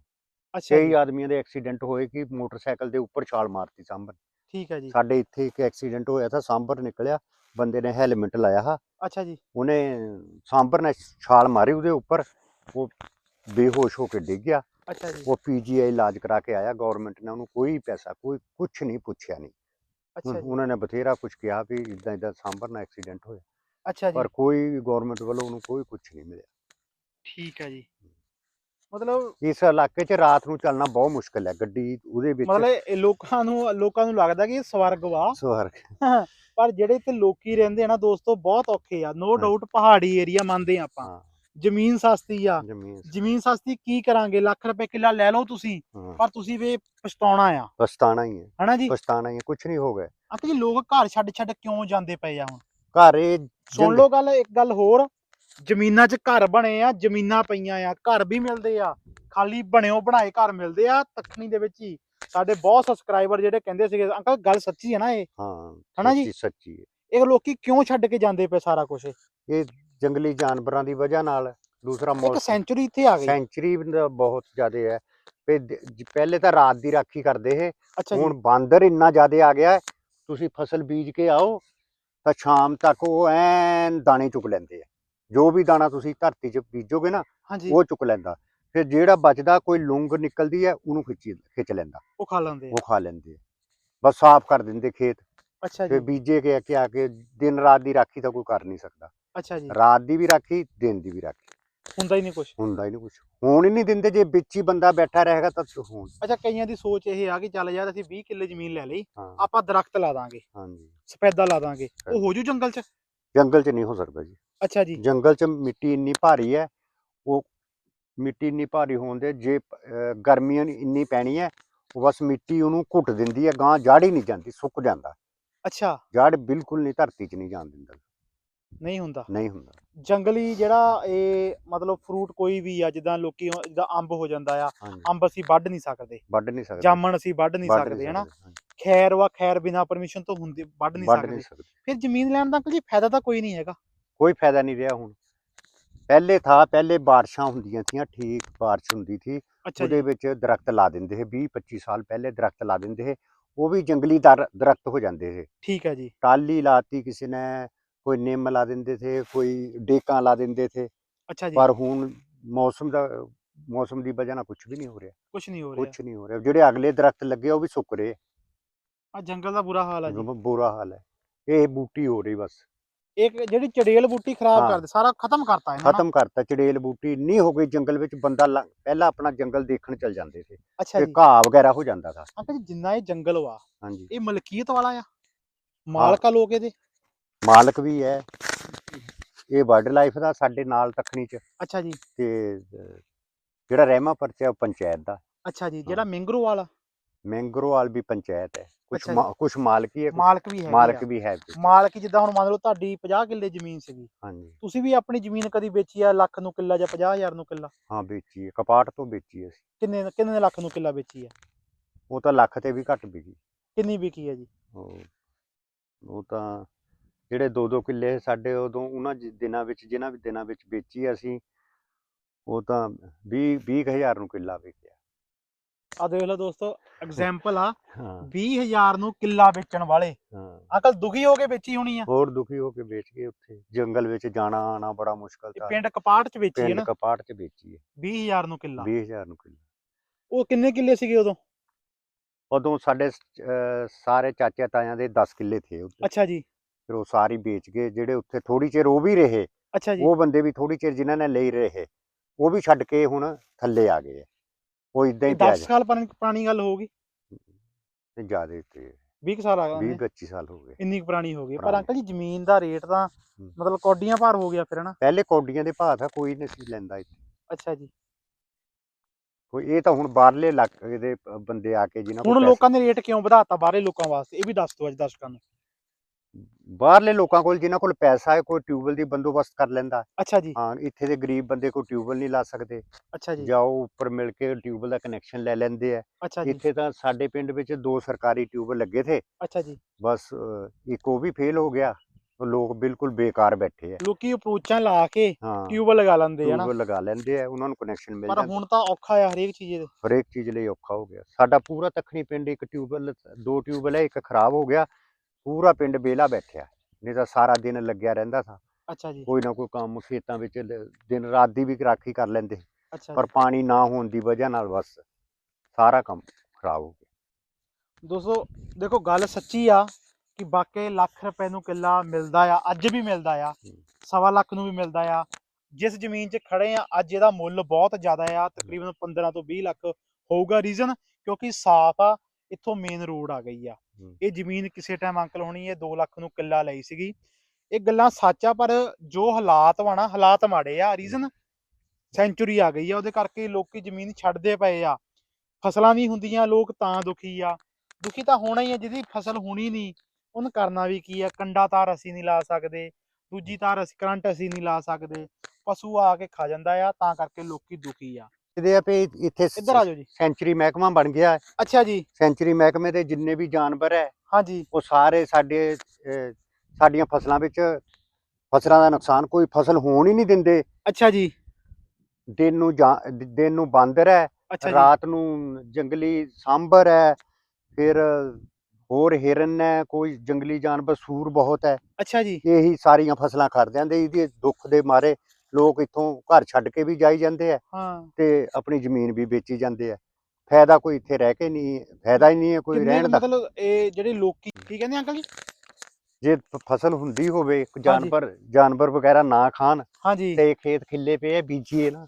ਅੱਛਾ ਕਈ ਆਦਮੀਆਂ ਦੇ ਐਕਸੀਡੈਂਟ ਹੋਏ ਕਿ ਮੋਟਰਸਾਈਕਲ ਦੇ ਉੱਪਰ ਛਾਲ ਮਾਰਤੀ ਸਾਂਭਰ ਠੀਕ ਹੈ ਜੀ। ਸਾਡੇ ਇੱਥੇ ਇੱਕ ਐਕਸੀਡੈਂਟ ਹੋਇਆ ਤਾਂ ਸਾਂਭਰ ਨਿਕਲਿਆ ਬੰਦੇ ਨੇ ਹੈਲਮਟ ਲਾਇਆ ਹਾ। ਅੱਛਾ ਜੀ। ਉਹਨੇ ਸਾਂਭਰ ਨੇ ਛਾਲ ਮਾਰੀ ਉਹਦੇ ਉੱਪਰ ਉਹ ਬੇਹੋਸ਼ ਹੋ ਕੇ ਡਿੱਗ ਗਿਆ। ਅੱਛਾ ਜੀ। ਉਹ ਪੀਜੀਆਈ ਇਲਾਜ ਕਰਾ ਕੇ ਆਇਆ ਗਵਰਨਮੈਂਟ ਨੇ ਉਹਨੂੰ ਕੋਈ ਪੈਸਾ ਕੋਈ ਕੁਝ ਨਹੀਂ ਪੁੱਛਿਆ ਨਹੀਂ ਅੱਛਾ ਜੀ। ਉਹਨਾਂ ਨੇ ਬਥੇਰਾ ਕੁਝ ਕਿਹਾ ਵੀ ਇਦਾਂ ਇਦਾਂ ਸਾਂਭਰ ਨਾਲ ਐਕਸੀਡੈਂਟ ਹੋਇਆ। ਅੱਛਾ ਜੀ। ਪਰ ਕੋਈ ਗਵਰਨਮੈਂਟ ਵੱਲੋਂ ਉਹਨੂੰ ਕੋਈ ਕੁਝ ਨਹੀਂ ਮਿਲਿਆ। ਠੀਕ ਹੈ ਜੀ। ਮਤਲਬ ਇਸ ਇਲਾਕੇ 'ਚ ਰਾਤ ਨੂੰ ਚੱਲਣਾ ਬਹੁਤ ਮੁਸ਼ਕਲ ਹੈ ਗੱਡੀ ਉਹਦੇ ਵਿੱਚ ਮਤਲਬ ਇਹ ਲੋਕਾਂ ਨੂੰ ਲੋਕਾਂ ਨੂੰ ਲੱਗਦਾ ਕਿ ਇਹ ਸਵਰਗ ਵਾ। ਸਵਾਰ ਪਰ ਜਿਹੜੇ ਇੱਥੇ ਲੋਕੀ ਰਹਿੰਦੇ ਆ ਨਾ ਦੋਸਤੋ ਬਹੁਤ ਔਖੇ ਆ। ਨੋ। ਡਾਊਟ ਪਹਾੜੀ ਏਰੀਆ ਮੰਨਦੇ ਆ ਆਪਾਂ। ਜ਼ਮੀਨ ਸਸਤੀ ਆ। ਜ਼ਮੀਨ ਜ਼ਮੀਨ ਸਸਤੀ ਕੀ ਕਰਾਂਗੇ? ਲੱਖ ਰੁਪਏ ਕਿੱਲਾ ਲੈ ਲਓ ਤੁਸੀਂ ਹਾਂ। ਪਰ ਤੁਸੀਂ ਵੀ ਪਛਤਾਉਣਾ ਆ। ਪਛਤਾਣਾ ਹੀ ਹੈ ਹਨਾ ਜੀ? ਪਛਤਾਣਾ ਹੀ ਹੈ ਕੁਝ ਨਹੀਂ ਹੋ ਗਿਆ। ਅੰਕਲ ਜੀ ਲੋਕ ਘਰ ਛੱਡ ਛੱਡ ਕਿਉਂ ਜਾਂਦੇ ਪਏ ਆ ਹੁਣ? ਘਰ ਇਹ ਸੁਣ ਲਓ ਗੱਲ ਇੱਕ ਗੱਲ ਹੋਰ। ਜ਼ਮੀਨਾਂ 'ਚ ਘਰ ਬਣੇ ਆ ਜ਼ਮੀਨਾਂ ਪਈਆਂ ਆ ਘਰ ਵੀ ਮਿਲਦੇ ਆ। ਖਾਲੀ ਬਣਿਓ ਬਣਾਏ ਘਰ ਮਿਲਦੇ ਆ ਤਖਣੀ ਦੇ ਵਿੱਚ ਹੀ। ਸਾਡੇ ਬਹੁਤ ਸਬਸਕ੍ਰਾਈਬਰ ਜਿਹੜੇ ਕਹਿੰਦੇ ਸੀਗੇ ਅੰਕਲ ਗੱਲ ਸੱਚੀ ਹੈ ਨਾ ਇਹ? ਹਾਂ ਹਨਾ ਜੀ? ਸੱਚੀ ਸੱਚੀ ਹੈ ਇਹ ਲੋਕੀ ਕਿਉਂ ਛੱਡ ਕੇ ਜਾਂਦੇ ਪਏ ਸਾਰਾ ਕੁਝ ਇਹ ਜੰਗਲੀ ਜਾਨਵਰਾਂ ਦੀ ਵਜ੍ਹਾ ਨਾਲ ਦੂਸਰਾ ਇੱਕ ਮੌਸਮ ਸੈਂਚੁਰੀ ਇੱਥੇ ਆ ਗਈ। ਸੈਂਚਰੀ ਬਹੁਤ ਜ਼ਿਆਦਾ ਹੈ। ਤੇ ਦ- ਜ- ਪਹਿਲੇ ਤਾਂ ਰਾਤ ਦੀ ਰਾਖੀ ਕਰਦੇ ਇਹ। ਅੱਛਾ ਜੀ। ਹੁਣ ਬਾਂਦਰ ਇੰਨਾ ਜ਼ਿਆਦਾ ਆ ਗਿਆ ਹੈ, ਤੁਸੀਂ ਫਸਲ ਬੀਜ ਕੇ ਆਓ ਤਾਂ ਸ਼ਾਮ ਤੱਕ ਉਹ ਐਨ ਦਾਣੇ ਚੁੱਕ ਲੈਂਦੇ ਆ। ਜੋ ਵੀ ਦਾਣਾ ਤੁਸੀਂ ਧਰਤੀ 'ਚ ਬੀਜੋਗੇ ਨਾ ਹਾਂਜੀ। ਉਹ ਚੁੱਕ ਲੈਂਦਾ। ਫਿਰ ਜਿਹੜਾ ਬਚਦਾ ਕੋਈ ਲੁੰਗ ਨਿਕਲਦੀ ਹੈ ਉਹਨੂੰ ਖਿੱਚੀ ਖਿੱਚ ਲੈਂਦਾ। ਉਹ ਖਾ ਲੈਂਦੇ ਆ। ਉਹ ਖਾ ਲੈਂਦੇ ਆ। ਬਸ ਸਾਫ਼ ਕਰ ਦਿੰਦੇ ਖੇਤ। ਅੱਛਾ ਫਿਰ ਜੀ। ਬੀਜੇ ਕੇ ਕਿ ਆ ਕੇ ਦਿਨ ਰਾਤ ਦੀ ਰਾਖੀ ਤਾਂ ਕੋਈ ਕਰ ਨਹੀਂ ਸਕਦਾ। ਅੱਛਾ ਜੀ। ਰਾਤ ਦੀ ਵੀ ਰਾਖੀ ਦਿਨ ਦੀ ਵੀ ਰਾਖੀ। ਹੁੰਦਾ ਹੀ ਨਹੀਂ ਕੁਝ ਹੁੰਦਾ ਹੀ ਨਹੀਂ ਕੁਝ ਹੋਣ ਹੀ ਨਹੀਂ ਦਿੰਦੇ ਜੇ ਵਿੱਚ ਹੀ ਬੰਦਾ ਬੈਠਾ ਰਹੇਗਾ ਤਾਂ ਹੋਣ। ਅੱਛਾ ਕਈਆਂ ਦੀ ਸੋਚ ਇਹ ਆ ਕਿ ਚੱਲ ਯਾਰ ਅਸੀਂ 20 ਕਿੱਲੇ ਜ਼ਮੀਨ ਲੈ ਲਈ ਹਾਂ। ਆਪਾਂ ਦਰਖਤ ਲਾ ਦਾਂਗੇ ਹਾਂਜੀ। ਸਫੈਦਾ ਲਾ ਦਾਂਗੇ ਉਹ ਹੋ ਜੂ ਜੰਗਲ 'ਚ? ਜੰਗਲ 'ਚ ਨਹੀਂ ਹੋ ਸਕਦਾ ਜੀ। ਅੱਛਾ ਜੀ। ਜੰਗਲ 'ਚ ਮਿੱਟੀ ਇੰਨੀ ਭਾਰੀ ਹੈ ਉਹ ਮਿੱਟੀ ਇੰਨੀ ਭਾਰੀ ਹੋਣ ਦੇ ਜੇ ਅਹ, ਗਰਮੀਆਂ ਨੀ ਇੰਨੀ ਪੈਣੀ ਹੈ ਉਹ ਬਸ ਮਿੱਟੀ ਉਹਨੂੰ ਘੁੱਟ ਦਿੰਦੀ ਹੈ ਗਾਂ ਜੜ ਹੀ ਨਹੀਂ ਜਾਂਦੀ ਸੁੱਕ ਜਾਂਦਾ। ਅੱਛਾ। ਜੜ ਬਿਲਕੁਲ ਨਹੀਂ ਧਰਤੀ 'ਚ ਨਹੀਂ ਜਾਣ ਦਿੰਦਾ। ਨਹੀਂ ਹੁੰਦਾ। ਨਹੀਂ ਹੁੰਦਾ। ਜੰਗਲੀ ਜਿਹੜਾ ਇਹ ਮਤਲਬ ਫਰੂਟ ਕੋਈ ਵੀ ਆ ਜਿੱਦਾਂ ਲੋਕੀ ਜਿੱਦਾਂ ਅੰਬ ਹੋ ਜਾਂਦਾ ਆ ਹਾਂਜੀ। ਅੰਬ ਅਸੀਂ ਵੱਢ ਨਹੀਂ ਸਕਦੇ। ਵੱਢ ਨਹੀਂ ਸਕਦੇ। ਜਾਮਣ ਅਸੀਂ ਵੱਢ ਨਹੀਂ ਵੱਢ ਸਕਦੇ ਹਨਾ? ਹਾਂਜੀ, ਖੈਰ ਵਾ ਖੈਰ ਬਿਨਾ ਪਰਮਿਸ਼ਨ ਤੋਂ ਹੁੰਦੀ ਵੱਢ ਨਹੀਂ ਵੱਢ ਸਕਦੇ ਨਹੀਂ ਸਕਦੇ। ਫਿਰ ਜ਼ਮੀਨ ਲੈਣ ਦਾ ਅੰਕਲ ਜੀ ਫਾਇਦਾ ਤਾਂ ਕੋਈ ਨਹੀਂ ਹੈਗਾ। ਕੋਈ ਫਾਇਦਾ ਨਹੀਂ ਰਿਹਾ ਹੁਣ। ਪਹਿਲੇ ਥਾ ਪਹਿਲੇ ਬਾਰਿਸ਼ਾਂ ਹੁੰਦੀਆਂ ਥੀਆਂ ਠੀਕ ਬਾਰਿਸ਼ ਹੁੰਦੀ ਅੱਛਾ ਉਹਦੇ ਵਿੱਚ ਦਰਖਤ ਲਾ ਦਿੰਦੇ ਸੀ 20 25 ਸਾਲ ਪਹਿਲੇ ਦਰਖਤ ਲਾ ਦਿੰਦੇ ਸੀ। ਉਹ ਵੀ ਜੰਗਲੀ ਦਰ- ਦਰਖਤ ਹੋ ਜਾਂਦੇ ਸੀ। ਠੀਕ ਹੈ ਜੀ। ਟਾਲੀ ਲਾਤੀ ਕਿਸੇ ਨੇ ਕੋਈ ਨਿੰਮ ਲਾ ਦਿੰਦੇ ਥੇ ਕੋਈ ਡੇਕਾਂ ਲਾ ਦਿੰਦੇ ਥੇ ਅੱਛਾ ਜੀ। ਪਰ ਹੁਣ ਮੌਸਮ ਦਾ ਮੌਸਮ ਦੀ ਵਜ੍ਹਾ ਨਾਲ ਕੁਝ ਵੀ ਨਹੀਂ ਹੋ ਰਿਹਾ। ਕੁਝ ਨਹੀਂ ਹੋ ਰਿਹਾ। ਕੁਝ ਨਹੀਂ ਹੋ ਰਿਹਾ। ਜਿਹੜੇ ਅਗਲੇ ਦਰਖਤ ਲੱਗੇ ਆ, ਉਹ ਵੀ ਸੁੱਕ ਰਹੇ ਆ। ਜੰਗਲ ਦਾ ਬੁਰਾ ਹਾਲ ਆ ਜੀ। ਬੁਰਾ ਹਾਲ ਹੈ ਇਹ ਬੂਟੀ ਹੋ ਰਹੀ ਬਸ। ਇੱਕ ਜਿਹੜੀ ਚੜੇਲ ਬੂਟੀ ਖਰਾਬ ਹਾਂ। ਕਰਦੇ ਸਾਰਾ ਖਤਮ ਕਰਤਾ ਇਹਨਾਂ ਨੇ ਖਤਮ ਕਰਤਾ। ਚੜੇਲ ਬੂਟੀ ਨਹੀਂ ਹੋ ਗਈ ਜੰਗਲ ਵਿੱਚ ਬੰਦਾ ਪਹਿਲਾਂ ਆਪਣਾ ਜੰਗਲ ਦੇਖਣ ਚੱਲ ਜਾਂਦੇ ਸੀ ਅੱਛਾ ਤੇ ਜੀ। ਘਾਹ ਵਗੈਰਾ ਹੋ ਜਾਂਦਾ ਸੀ ਅੰਕਲ ਜੀ ਜਿੰਨਾ ਇਹ ਜੰਗਲ ਵਾ ਹਾਂਜੀ। ਇਹ ਮਲਕੀਅਤ ਵਾਲਾ ਆ? ਮਾਲਕਾ ਲੋਕ ਇਹਦੇ? ਮਾਲਕ ਵੀ ਹੈ। ਇਹ ਵਾਈਲਡ ਲਾਈਫ ਦਾ ਸਾਡੇ ਨਾਲ ਤਖਣੀ ਚ। ਅੱਛਾ ਜੀ। ਤੇ ਜਿਹੜਾ ਰਹਿਮਾ ਪਰਚਾ ਉਹ ਪੰਚਾਇਤ ਦਾ। ਅੱਛਾ ਜੀ ਜਿਹੜਾ ਮੈਂਗਰੋ ਵਾਲਾ ਮੈਂਗਰੋਵਾਲ ਵੀ ਪੰਚਾਇਤ ਹੈ। ਕੁਝ। ਕੁਝ ਮਾਲਕੀ ਹੈ ਮਾਲਕ ਵੀ ਹੈ ਮਾਲਕ ਵੀ ਹੈ। ਮਾਲਕ ਜਿੱਦਾਂ ਹੁਣ ਮੰਨ ਲਓ ਤੁਹਾਡੀ 50 ਕਿੱਲੇ ਜ਼ਮੀਨ ਸੀਗੀ। ਹਾਂਜੀ। ਤੁਸੀਂ ਵੀ ਆਪਣੀ ਜ਼ਮੀਨ ਕਦੀ ਵੇਚੀ ਆ ਲੱਖ ਨੂੰ ਕਿੱਲਾ ਜਾਂ 50000 ਨੂੰ ਕਿੱਲਾ? ਹਾਂ ਵੇਚੀ ਹੈ। ਕਪਾਟ ਤੋਂ ਵੇਚੀ ਅਸੀਂ। ਕਿੰਨੇ ਕਿੰਨੇ ਲੱਖ ਨੂੰ ਕਿੱਲਾ ਵੇਚੀ ਆ? ਉਹ ਤਾਂ ਲੱਖ ਤੇ ਵੀ ਘੱਟ ਵਿਕੀ ਕਿੰਨੀ ਵਿਕੀ ਆ ਜੀ? ਉਹ ਤਾਂ ਜਿਹੜੇ ਦੋ ਦੋ ਕਿੱਲੇ ਸਾਡੇ ਉਦੋਂ ਉਹਨਾਂ ਜਿ- ਦਿਨਾਂ ਵਿੱਚ ਜਿਨ੍ਹਾਂ ਵੀ ਦਿਨਾਂ ਵਿੱਚ ਵੇਚੀ ਅਸੀਂ ਉਹ ਤਾਂ 20 20000 ਨੂੰ ਕਿੱਲਾ ਵੇਚਿਆ। ਆ ਦੇਖ ਲਓ ਦੋਸਤੋ ਐਗਜ਼ਾਮਪਲ ਆ ਹਾਂ। 20000 ਨੂੰ ਕਿੱਲਾ ਵੇਚਣ ਵਾਲੇ। ਹਾਂ। ਅੰਕਲ ਦੁਖੀ ਹੋ ਕੇ ਵੇਚੀ ਹੋਣੀ ਆ। ਹੋਰ ਦੁਖੀ ਹੋ ਕੇ ਵੇਚ ਗਏ ਉੱਥੇ। ਜੰਗਲ ਵਿੱਚ ਜਾਣਾ ਆਣਾ ਬੜਾ ਮੁਸ਼ਕਲ था ਪਿੰਡ ਕਪਾਟ ਚ ਵੇਚੀ ਹੈ ਪਿੰਡ ਨਾ। ਕਪਾਟ 'ਚ ਵੇਚੀ ਹੈ। 20000 ਨੂੰ ਕਿੱਲਾ। 20000 ਨੂੰ ਕਿੱਲਾ। ਉਹ ਕਿੰਨੇ ਕਿੱਲੇ ਸੀਗੇ ਉਦੋਂ? ਉਦੋਂ ਸਾਡੇ ਸ- ਅਹ ਸਾਰੇ ਚਾਚਾ ਤਾਇਆਂ ਦੇ 10 ਕਿੱਲੇ ਥੇ ਉੱਤੇ ਅੱਛਾ ਜੀ। ਫਿਰ ਉਹ ਸਾਰੀ ਵੇਚ ਗਏ ਜਿਹੜੇ ਉੱਥੇ ਥੋੜੀ ਚਿਰ ਉਹ ਵੀ ਰਹੇ ਅੱਛਾ ਜੀ। ਉਹ ਬੰਦੇ ਵੀ ਥੋੜੀ ਚਿਰ ਜਿਨ੍ਹਾਂ ਨੇ ਲਈ ਰਹੇ ਉਹ ਵੀ ਛੱਡ ਕੇ ਹੁਣ ਥੱਲੇ ਆ ਗਏ ਆ। ਉਹ ਇਦਾਂ ਹੀ ਪਿਆ 10 ਸਾਲ ਪੁਰਾਣੀ ਪੁਰਾਣੀ ਗੱਲ ਹੋਊਗੀ? ਜ਼ਿਆਦਾ ਤੇ 20 ਕੁ ਸਾਲ ਆ 20 ਗਏ 25 ਸਾਲ ਹੋ ਗਏ। ਇੰਨੀ ਕੁ ਪੁਰਾਣੀ ਹੋ ਗਈ ਪਰ ਪੁਰਾਣੀ। ਅੰਕਲ ਜੀ ਜ਼ਮੀਨ ਦਾ ਰੇਟ ਤਾਂ। ਮਤਲਬ ਕੌਡੀਆਂ ਭਾਰ ਹੋ ਗਿਆ ਫਿਰ ਹਨਾ? ਪਹਿਲੇ ਕੌਡੀਆਂ ਦੇ ਭਾਅ ਤਾਂ ਕੋਈ ਨਹੀਂ ਸੀ ਲੈਂਦਾ ਇੱਥੇ। ਅੱਛਾ ਜੀ। ਕੋਈ ਇਹ ਤਾਂ ਹੁਣ ਬਾਹਰਲੇ ਇਲਾਕੇ ਦੇ ਬੰਦੇ ਆ ਕੇ ਜਿਨ੍ਹਾਂ ਹੁਣ ਕੋਲ ਲੋਕਾਂ ਨੇ ਰੇਟ ਕਿਉਂ ਵਧਾਤਾ ਬਾਹਰੇ ਲੋਕਾਂ ਵਾਸਤੇ? ਇਹ ਵੀ ਦੱਸ ਦਿਓ ਅੱਜ ਦਰਸ਼ਕਾਂ ਨੂੰ। ਬਾਹਰਲੇ ਲੋਕਾਂ ਕੋਲ ਜਿਨ੍ਹਾਂ ਕੋਲ ਪੈਸਾ ਹੈ ਕੋਈ ਟਿਊਬਵੈਲ ਦੀ ਬੰਦੋਬਸਤ ਕਰ ਲੈਂਦਾ। ਅੱਛਾ ਜੀ। ਹਾਂ ਇੱਥੇ ਦੇ ਗਰੀਬ ਬੰਦੇ ਕੋਈ ਟਿਊਬਵੈਲ ਨਹੀਂ ਲਾ ਸਕਦੇ। ਅੱਛਾ ਜੀ। ਜਾਂ ਉਹ ਉੱਪਰ ਮਿਲ ਕੇ ਟਿਊਬਵੈਲ ਦਾ ਕਨੈਕਸ਼ਨ ਲੈ ਲੈਂਦੇ ਆ। ਅੱਛਾ ਜੀ। ਇੱਥੇ ਤਾਂ ਸਾਡੇ ਪਿੰਡ ਵਿੱਚ ਦੋ ਸਰਕਾਰੀ ਟਿਊਬਵੈਲ ਲੱਗੇ ਥੇ। ਅੱਛਾ ਜੀ। ਬਸ ਇੱਕ ਉਹ ਵੀ ਫੇਲ ਹੋ ਗਿਆ। ਲੋਕ ਬਿਲਕੁਲ ਬੇਕਾਰ ਬੈਠੇ ਆ। ਲੋਕੀ ਅਪਰੋਚਾਂ ਲਾ ਕੇ ਹਾਂ। ਟਿਊਬ ਲਗਾ ਲੈਂਦੇ ਆ ਨਾ ਟਿਊਬਵੈਲ ਲਗਾ ਲੈਂਦੇ ਆ ਉਹਨਾਂ ਨੂੰ ਕਨੈਕਸ਼ਨ ਮਿਲ ਪਰ ਜਾਂਦਾ। ਹੁਣ ਤਾਂ ਔਖਾ ਆ ਹਰੇਕ ਚੀਜ਼ ਦੇ। ਹਰੇਕ ਚੀਜ਼ ਲਈ ਔਖਾ ਹੋ ਗਿਆ। ਸਾਡਾ ਪੂਰਾ ਦੱਖਣੀ ਪਿੰਡ ਇੱਕ ਟਿਊਬਵੈਲ ਦੋ ਟਿਊਬਵੈਲ ਹੈ ਇੱਕ ਖਰਾਬ ਹੋ ਗਿਆ। ਪੂਰਾ ਪਿੰਡ ਬੇਲਾ ਬੈਠਿਆ ਨਹੀਂ ਤਾਂ ਸਾਰਾ ਦਿਨ ਲੱਗਿਆ ਰਹਿੰਦਾ ਸੀ। ਅੱਛਾ ਜੀ। ਕੋਈ ਨਾ ਕੋਈ ਕੰਮ ਖੇਤਾਂ ਵਿੱਚ ਲ- ਦਿਨ ਰਾਤ ਦੀ ਵੀ ਰਾਖੀ ਕਰ ਲੈਂਦੇ। ਅੱਛਾ ਪਰ ਪਾਣੀ ਨਾ ਹੋਣ ਦੀ ਵਜ੍ਹਾ ਨਾਲ ਬਸ ਸਾਰਾ ਕੰਮ ਖਰਾਬ ਹੋ ਗਿਆ। ਦੋਸਤੋ ਦੇਖੋ ਗੱਲ ਸੱਚੀ ਆ ਕਿ ਵਾਕਈ ਲੱਖ ਰੁਪਏ ਨੂੰ ਕਿੱਲਾ ਮਿਲਦਾ ਆ ਅੱਜ ਵੀ ਮਿਲਦਾ ਆ ਹੂੰ। ਸਵਾ ਲੱਖ ਨੂੰ ਵੀ ਮਿਲਦਾ ਆ। ਜਿਸ ਜ਼ਮੀਨ 'ਚ ਖੜੇ ਆ ਅੱਜ ਇਹਦਾ ਮੁੱਲ ਬਹੁਤ ਜ਼ਿਆਦਾ ਆ ਤਕਰੀਬਨ 15 ਤੋਂ 20 ਲੱਖ ਹੋਊਗਾ ਰੀਜ਼ਨ ਕਿਉਂਕਿ ਸਾਫ਼ ਆ ਇੱਥੋਂ ਮੇਨ ਰੋਡ ਆ ਗਈ ਆ। ਇਹ ਜ਼ਮੀਨ ਕਿਸੇ ਟਾਈਮ ਅੰਕਲ ਹੋਣੀ ਇਹ 2 ਲੱਖ ਨੂੰ ਕਿੱਲਾ ਲਈ ਸੀਗੀ। ਇਹ ਗੱਲਾਂ ਸੱਚ ਆ ਪਰ ਜੋ ਹਾਲਾਤ ਵਾ ਨਾ ਹਾਲਾਤ ਮਾੜੇ ਆ। ਰੀਜ਼ਨ ਸੈਂਚੁਰੀ ਆ ਗਈ ਆ ਉਹਦੇ ਕਰਕੇ ਲੋਕੀ ਜ਼ਮੀਨ ਛੱਡਦੇ ਪਏ ਆ। ਫਸਲਾਂ ਨਹੀਂ ਹੁੰਦੀਆਂ ਲੋਕ ਤਾਂ ਦੁਖੀ ਆ। ਦੁਖੀ ਤਾਂ ਹੋਣਾ ਹੀ ਆ ਜਿਹਦੀ ਫਸਲ ਹੋਣੀ ਨਹੀਂ ਉਹਨੂੰ ਕਰਨਾ ਵੀ ਕੀ ਆ? ਕੰਡਾ ਤਾਰ ਅਸੀਂ ਨਹੀਂ ਲਾ ਸਕਦੇ ਦੂਜੀ ਤਾਰ ਅਸੀਂ ਕਰੰਟ ਅਸੀਂ ਨਹੀਂ ਲਾ ਸਕਦੇ। ਪਸ਼ੂ ਆ ਕੇ ਖਾ ਜਾਂਦਾ ਆ ਤਾਂ ਕਰਕੇ ਲੋਕੀ ਦੁਖੀ ਆ। ਇਹਦੇ ਆ ਵੀ ਇੱਥੇ ਇੱਧਰ ਆ ਜਾਓ ਜੀ? ਸੈਂਚਰੀ ਮਹਿਕਮਾ ਬਣ ਗਿਆ ਅੱਛਾ ਜੀ। ਸੈਂਚਰੀ ਮਹਿਕਮੇ ਦੇ ਜਿੰਨੇ ਵੀ ਜਾਨਵਰ ਹੈ ਹਾਂਜੀ। ਉਹ ਸਾਰੇ ਸਾਡੇ ਅਹ, ਸਾਡੀਆਂ ਫਸਲਾਂ ਵਿੱਚ ਫਸਲਾਂ ਦਾ ਨੁਕਸਾਨ ਕੋਈ ਫਸਲ ਹੋਣ ਹੀ ਨਹੀਂ ਦਿੰਦੇ। ਅੱਛਾ ਜੀ। ਦਿਨ ਨੂੰ ਜਾਂ- ਦਿਨ ਨੂੰ ਬਾਂਦਰ ਹੈ ਅੱਛਾ ਜੀ। ਰਾਤ ਨੂੰ ਜੰਗਲੀ ਸਾਂਬਰ ਹੈ ਫਿਰ ਹੋਰ ਹਿਰਨ ਹੈ ਕੋਈ ਜੰਗਲੀ ਜਾਨਵਰ ਸੂਰ ਬਹੁਤ ਹੈ। ਅੱਛਾ ਜੀ। ਇਹੀ ਸਾਰੀਆਂ ਫਸਲਾਂ ਖਾ ਜਾਂਦੇ ਇਹਦੇ ਦੁੱਖ ਦੇ ਮਾਰੇ ਲੋਕ ਇੱਥੋਂ ਘਰ ਛੱਡ ਕੇ ਵੀ ਜਾਈ ਜਾਂਦੇ ਆ ਹਾਂ। ਤੇ ਆਪਣੀ ਜ਼ਮੀਨ ਵੀ ਵੇਚੀ ਜਾਂਦੇ ਆ। ਫਾਇਦਾ ਕੋਈ ਇੱਥੇ ਰਹਿ ਕੇ ਨਹੀਂ ਫਾਇਦਾ ਹੀ ਨਹੀਂ ਹੈ ਕੋਈ ਰਹਿਣ ਦਾ। ਮਤਲਬ ਇਹ ਜਿਹੜੇ ਲੋਕੀ ਕੀ ਕਹਿੰਦੇ ਅੰਕਲ ਜੀ? ਜੇ ਫਸਲ ਹੁੰਦੀ ਹੋਵੇ ਜਾਨਵਰ ਜਾਨਵਰ ਵਗੈਰਾ ਨਾ ਖਾਣ ਹਾਂਜੀ। ਤੇ ਖੇਤ ਖਿੱਲੇ ਪਏ ਆ, ਬੀਜੀਏ ਨਾ।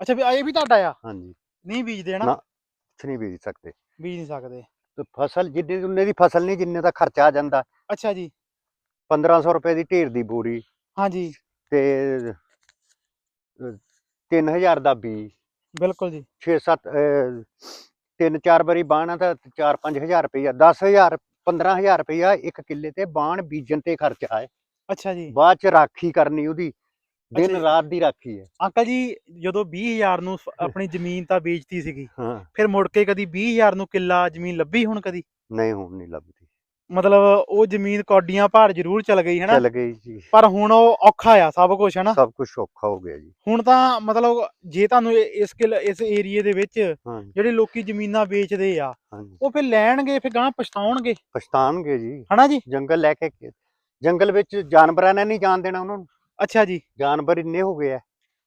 ਅੱਛਾ ਵੀ ਇਹ ਵੀ ਤੁਹਾਡਾ ਆ? ਹਾਂਜੀ। ਨਹੀਂ ਬੀਜਦੇ ਨਾ ਨਾ। ਕੁਛ ਨਹੀਂ ਬੀਜ ਸਕਦੇ। ਬੀਜ ਨਹੀਂ ਸਕਦੇ। ਤੇ ਫਸਲ ਜਿੰਨੇ ਉਨੇ ਦੀ ਫਸਲ ਨਹੀਂ ਜਿੰਨੇ ਦਾ ਖਰਚਾ ਆ ਜਾਂਦਾ। ਅੱਛਾ ਜੀ। 1500 ਰੁਪਏ ਦੀ ਢੇਰ ਦੀ ਬੋਰੀ। ਹਾਂਜੀ। ਤੇ 3000 ਦਾ ਬੀ ਬਿਲਕੁਲ ਜੀ। 6-7 ਤਿੰਨ ਚਾਰ ਵਾਰੀ ਬਾਣਾ ਤਾਂ 4-5000 ਰੁਪਇਆ 10000 15000 ਰੁਪਇਆ ਇੱਕ ਕਿੱਲੇ ਤੇ ਬਾਣ ਬੀਜਣ ਤੇ ਖਰਚਾ ਹੈ ਅੱਛਾ ਜੀ। ਬਾਅਦ ਚ ਰਾਖੀ ਕਰਨੀ ਉਹਦੀ। ਦਿਨ। ਰਾਤ ਦੀ ਰਾਖੀ ਹੈ। ਅੰਕਲ ਜੀ ਜਦੋਂ 20000 ਨੂੰ ਆਪਣੀ ਜ਼ਮੀਨ ਤਾਂ ਵੇਚਤੀ ਸੀਗੀ ਹਾਂ। ਫਿਰ ਮੁੜ ਕੇ ਕਦੀ 20000 ਨੂੰ ਕਿੱਲਾ ਜ਼ਮੀਨ ਲੱਭੀ ਹੁਣ ਕਦੀ? ਨਹੀਂ ਹੁਣ ਨਹੀਂ ਲੱਭਦੀ ਮਤਲਬ ਉਹ ਜ਼ਮੀਨ ਕੌਡੀਆਂ ਭਾਰ ਜ਼ਰੂਰ ਚਲ ਗਈ ਹਨਾ? ਚੱਲ ਗਈ ਜੀ। ਪਰ ਹੁਣ ਉਹ ਔਖਾ ਆ ਸਭ ਕੁਝ ਹਨਾ? ਸਭ ਕੁਝ ਔਖਾ ਹੋ ਗਿਆ ਜੀ। ਹੁਣ ਤਾਂ ਮਤਲਬ ਜੇ ਤੁਹਾਨੂੰ ਇਹ- ਇਸ ਕਿਲ ਇਸ ਏਰੀਏ ਦੇ ਵਿੱਚ ਹਾਂ ਜਿਹੜੇ ਲੋਕੀ ਜ਼ਮੀਨਾਂ ਵੇਚਦੇ ਆ ਉਹ ਫਿਰ ਲੈਣਗੇ ਫਿਰ ਗਾਂ ਪਛਤਾਉਣਗੇ? ਪਛਤਾਣਗੇ ਜੀ। ਹਨਾ ਜੀ? ਜੰਗਲ ਲੈ ਕੇ ਜੰਗਲ ਵਿੱਚ ਜਾਨਵਰਾਂ ਨੇ ਨਹੀਂ ਜਾਣ ਦੇਣਾ ਉਹਨਾਂ ਨੂੰ। ਅੱਛਾ ਜੀ। ਜਾਨਵਰ ਇੰਨੇ ਹੋ ਗਏ ਆ।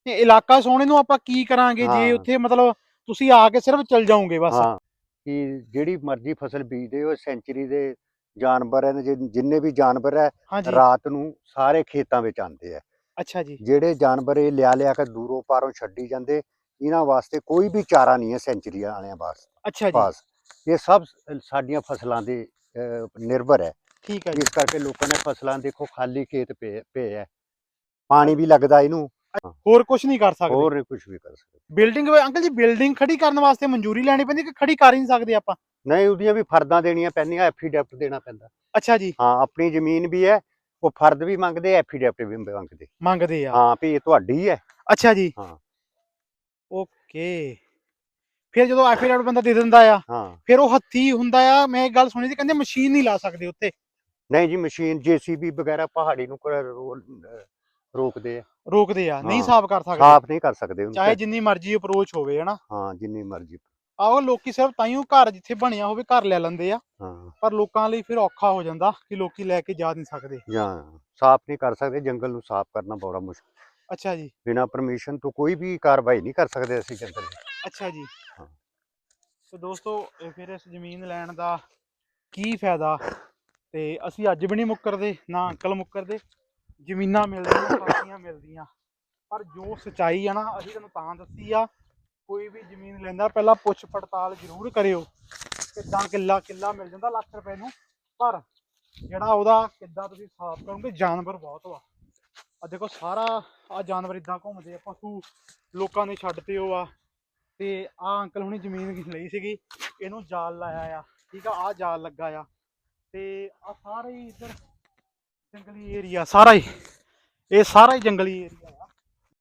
ਤੇ ਇਲਾਕਾ ਸੋਹਣੇ ਨੂੰ ਆਪਾਂ ਕੀ ਕਰਾਂਗੇ ਜੇ ਹਾਂ। ਉੱਥੇ ਮਤਲਬ ਤੁਸੀਂ ਆ ਕੇ ਸਿਰਫ ਚਲ ਜਾਓਗੇ ਬਸ? ਹਾਂ ਕਿ ਜਿਹੜੀ ਮਰਜ਼ੀ ਫਸਲ ਬੀਜਦੇ ਹੋ ਸੈਂਚਰੀ ਦੇ ਜਾਨਵਰ ਹਨ ਜਿ- ਜਿੰਨੇ ਵੀ ਜਾਨਵਰ ਹੈ ਹਾਂਜੀ। ਰਾਤ ਨੂੰ ਸਾਰੇ ਖੇਤਾਂ ਵਿੱਚ ਆਉਂਦੇ ਆ। ਅੱਛਾ ਜੀ। ਜਿਹੜੇ ਜਾਨਵਰ ਇਹ ਲਿਆ ਲਿਆ ਕੇ ਦੂਰੋਂ ਪਾਰੋਂ ਛੱਡੀ ਜਾਂਦੇ ਇਹਨਾਂ ਵਾਸਤੇ ਕੋਈ ਵੀ ਚਾਰਾ ਨਹੀਂ ਹੈ ਸੈਂਚਰੀ ਵਾਲਿਆਂ ਵਾਸਤੇ ਅੱਛਾ ਜੀ। ਪਾਸ। ਇਹ ਸਭ ਸਾਡੀਆਂ ਫਸਲਾਂ ਦੇ ਅਹ, ਨਿਰਭਰ ਹੈ। ਠੀਕ ਹੈ ਜੀ। ਇਸ ਕਰਕੇ ਲੋਕਾਂ ਨੇ ਫਸਲਾਂ ਦੇਖੋ ਖਾਲੀ ਖੇਤ ਪਏ ਪਏ ਹੈ। ਪਾਣੀ ਵੀ ਲੱਗਦਾ ਇਹਨੂੰ। ਹੋਰ ਕੁਝ ਨਹੀਂ ਕਰ ਸਕਦੇ। ਹੋਰ ਕੁਝ ਵੀ ਕਰ ਸਕਦੇ। ਬਿਲਡਿੰਗ ਅੰਕਲ ਜੀ ਬਿਲਡਿੰਗ ਖੜੀ ਕਰਨ ਵਾਸਤੇ ਮਨਜ਼ੂਰੀ ਲੈਣੀ ਪੈਂਦੀ ਕਿ ਖੜੀ ਕਰ ਹੀ ਨਹੀਂ ਸਕਦੇ ਆਪਾਂ? ਨਹੀਂ ਉਹਦੀਆਂ ਵੀ ਫਰਦਾਂ ਦੇਣੀਆਂ ਪੈਂਦੀਆਂ ਐਫੀਡੈਪਟ ਦੇਣਾ ਪੈਂਦਾ। ਅੱਛਾ ਜੀ। ਹਾਂ ਆਪਣੀ ਜ਼ਮੀਨ ਵੀ ਹੈ ਉਹ ਫਰਦ ਵੀ ਮੰਗਦੇ ਐਫੀਡੈਪਟ ਵੀ ਮੰਗਦੇ। ਮੰਗਦੇ ਆ। ਹਾਂ ਵੀ ਇਹ ਤੁਹਾਡੀ ਹੈ। ਅੱਛਾ ਜੀ। ਹਾਂ। ਓਕੇ। ਫਿਰ ਜਦੋਂ ਐਫੀਡੇਵਿਟ ਬੰਦਾ ਦੇ ਦਿੰਦਾ ਆ ਹਾਂ। ਫਿਰ ਉਹ ਹੱਥੀ ਹੁੰਦਾ ਆ ਮੈਂ ਇੱਕ ਗੱਲ ਸੁਣੀ ਸੀ ਕਹਿੰਦੇ ਮਸ਼ੀਨ ਨਹੀਂ ਲਾ ਸਕਦੇ ਉੱਤੇ ਨਹੀਂ ਜੀ ਮਸ਼ੀਨ ਜੀਸੀਬੀ ਵਗੈਰਾ ਪਹਾੜੀ ਨੂੰ ਰੋਕਦੇ ਆ। ਰੋਕਦੇ ਆ ਨਹੀਂ। ਸਾਫ਼ ਕਰ ਸਕਦੇ। ਸਾਫ਼ ਨਹੀਂ ਕਰ ਸਕਦੇ ਚਾਹੇ ਜਿੰਨੀ ਮਰਜ਼ੀ ਅਪਰੋਚ ਹੋਵੇ ਹਨਾ। ਹਾਂ ਜਿੰਨੀ ਮਰਜ਼ੀ ਆਹੋ ਲੋਕੀ ਸਿਰਫ ਤਾਈਓ ਘਰ ਜਿੱਥੇ ਬਣਿਆ ਹੋਵੇ ਘਰ ਲੈ ਲੈਂਦੇ ਆ। ਹਾਂ। ਪਰ ਲੋਕਾਂ ਲਈ ਫਿਰ ਔਖਾ ਹੋ ਜਾਂਦਾ ਕਿ ਲੋਕੀ ਲੈ ਕੇ ਜਾ ਨਹੀਂ ਸਕਦੇ। ਜਾਂ ਸਾਫ਼ ਨਹੀਂ ਕਰ ਸਕਦੇ ਜੰਗਲ ਨੂੰ ਸਾਫ਼ ਕਰਨਾ ਬੜਾ ਮੁਸ਼ਕਿਲ ਅੱਛਾ ਜੀ। ਬਿਨਾ ਪਰਮਿਸ਼ਨ ਤੋਂ ਕੋਈ ਵੀ ਕਾਰਵਾਈ ਨਹੀਂ ਕਰ ਸਕਦੇ ਅਸੀਂ ਜੰਗਲ ਅੱਛਾ ਜੀ। ਹਾਂ। ਤੇ ਦੋਸਤੋ ਇਹ ਫਿਰ ਇਸ ਜ਼ਮੀਨ ਲੈਣ ਦਾ ਕੀ ਫਾਇਦਾ? ਤੇ ਅਸੀਂ ਅੱਜ ਵੀ ਨਹੀਂ ਮੁੱਕਰਦੇ ਨਾ ਅੰਕਲ ਮੁੱਕਰਦੇ ਜ਼ਮੀਨਾਂ ਮਿਲਦੀਆਂ ਸਾਥੀਆਂ ਮਿਲਦੀਆਂ। ਪਰ ਜੋ ਸਚਾਈ ਆ ਨਾ ਅਸੀਂ ਤੁਹਾਨੂੰ ਤਾਂ ਦੱਸੀ ਆ ਕੋਈ ਵੀ ਜ਼ਮੀਨ ਲੈਂਦਾ, ਪਹਿਲਾਂ ਪੁੱਛ ਪੜਤਾਲ ਜ਼ਰੂਰ ਕਰਿਓ ਕਿੱਦਾਂ ਕਿੱਲਾ ਕਿੱਲਾ ਮਿਲ ਜਾਂਦਾ ਲੱਖ ਰੁਪਏ ਨੂੰ। ਪਰ ਜਿਹੜਾ ਉਹਦਾ ਕਿੱਦਾਂ ਤੁਸੀਂ ਸਾਫ਼ ਕਰੋਗੇ, ਜਾਨਵਰ ਬਹੁਤ ਵਾ। ਆ ਦੇਖੋ ਸਾਰਾ ਆ ਜਾਨਵਰ ਇਦਾਂ ਘੁੰਮਦੇ ਆ, ਪਸ਼ੂ ਲੋਕਾਂ ਨੇ ਛੱਡਤੇ ਉਹ ਆ। ਤੇ ਆ ਅੰਕਲ ਹੁਣੀ ਜ਼ਮੀਨ ਲਈ ਸੀਗੀ, ਇਹਨੂੰ ਜਾਲ ਲਾਇਆ ਆ, ਠੀਕ ਆ ਆ ਜਾਲ ਲੱਗਾ ਆ। ਤੇ ਆ ਸਾਰਾ ਹੀ ਇੱਧਰ ਜੰਗਲੀ ਏਰੀਆ ਸਾਰਾ ਹੀ, ਇਹ ਸਾਰਾ ਹੀ ਜੰਗਲੀ ਏਰੀਆ ਆ।